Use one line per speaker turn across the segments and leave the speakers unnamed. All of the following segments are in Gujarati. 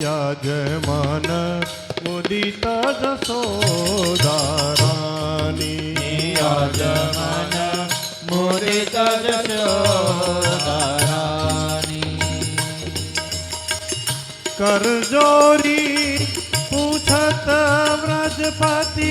યજમાન મુદિત જસોદારાની
યજમાન મુદિત જસોદારાની
કરજોરી પૂછત વ્રજપતિ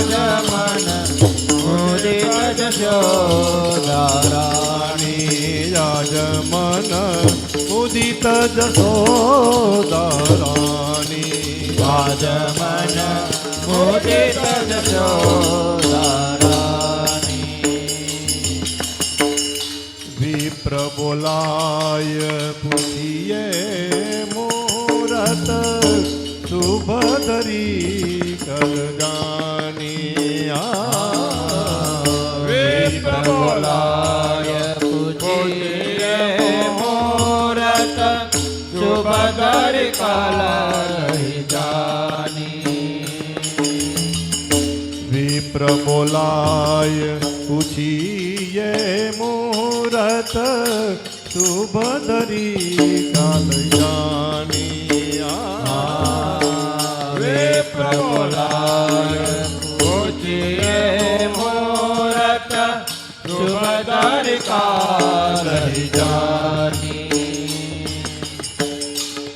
આગમન મુરે જશોદારાણી
આગમન ઉદિત
જશોદારાણી
આગમન મુરે
જશોદા बोलाय पूजिए मोरत शुभदर काला जानी
काल जानी। जाने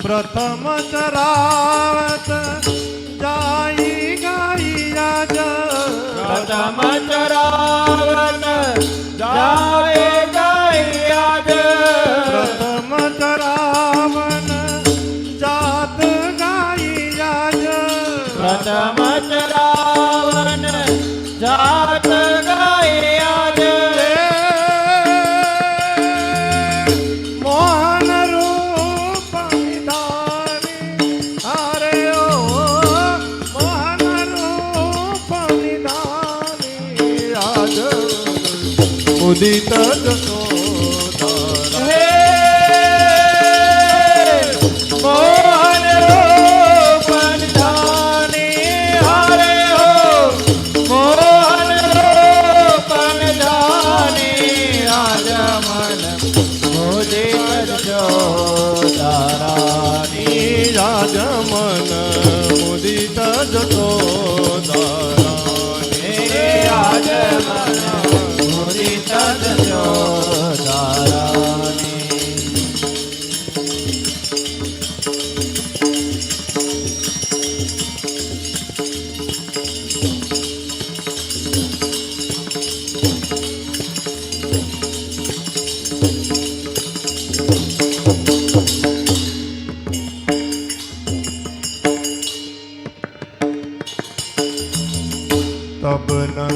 प्रथम चरावत
जाई गाई राजा। प्रथम
चरा ઉદિત જતો તારા રાજ
મન મુદિત
જતો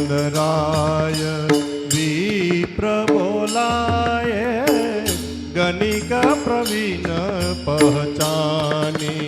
સુંદરાય વિપ્રબોલાય ગણિક પ્રવીણ પહચાની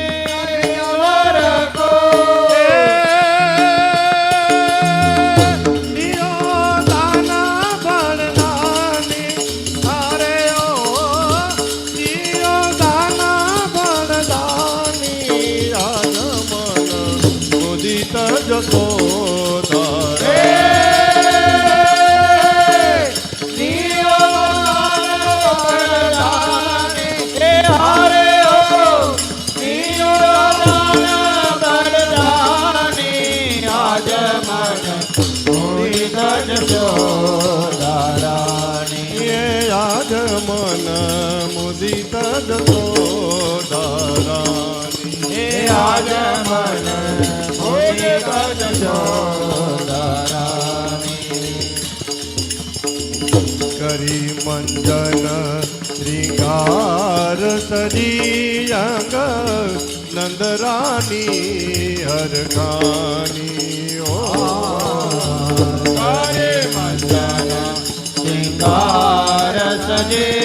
જતો તારે એ આજ મન મુદિત જતો તારાની કરી મંજન શ્રીંગાર સજી અંગ નંદરાની હરખાની ઓ
સજે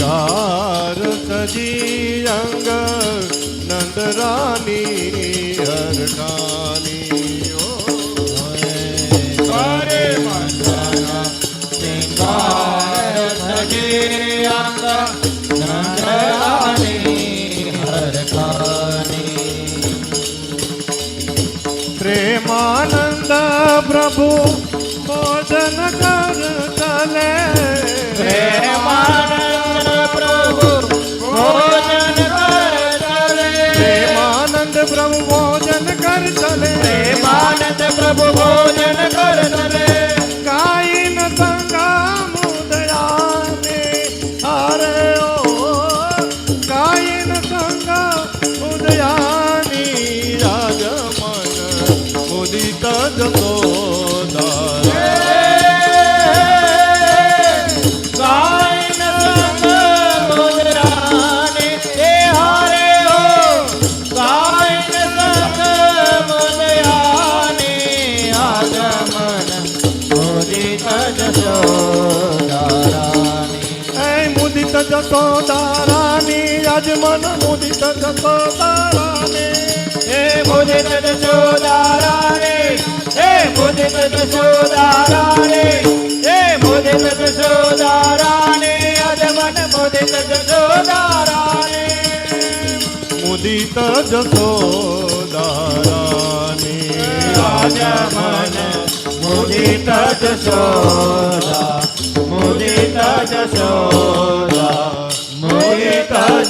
શ્રીંગાર સજી અંગ નંદરાની હરખાની ઓ
નંદરાની હરખાની
પ્રેમાનંદ પ્રભુ
પ્રેમાનંદ
મુદિત જતો દારાની આજ મન મુદિત જતો દારાની
એ મુદિત જશોદારાને એ મુદિત જશોદારાને એ મુદિત જશોદારાને આગમન મોદિત જશોદારાને
મુદિત દારાની
રાજમન મુદિત જશોદા મુદિત જશોદા મુદિત જશોદા રાણી
શ્યામ મહારાજ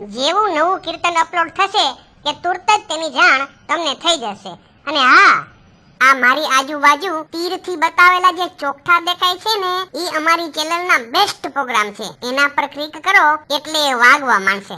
જેવું નવું કીર્તન અપલોડ થશે કે તુરત જ તેની જાણ તમને થઈ જશે. અને હા, આ મારી આજુબાજુ તીરથી બતાવેલા જે ચોખ્ઠા દેખાય છે ને એ અમારી ચેનલના બેસ્ટ પ્રોગ્રામ છે. એના પર ક્લિક કરો એટલે એ વાગવા માંડશે.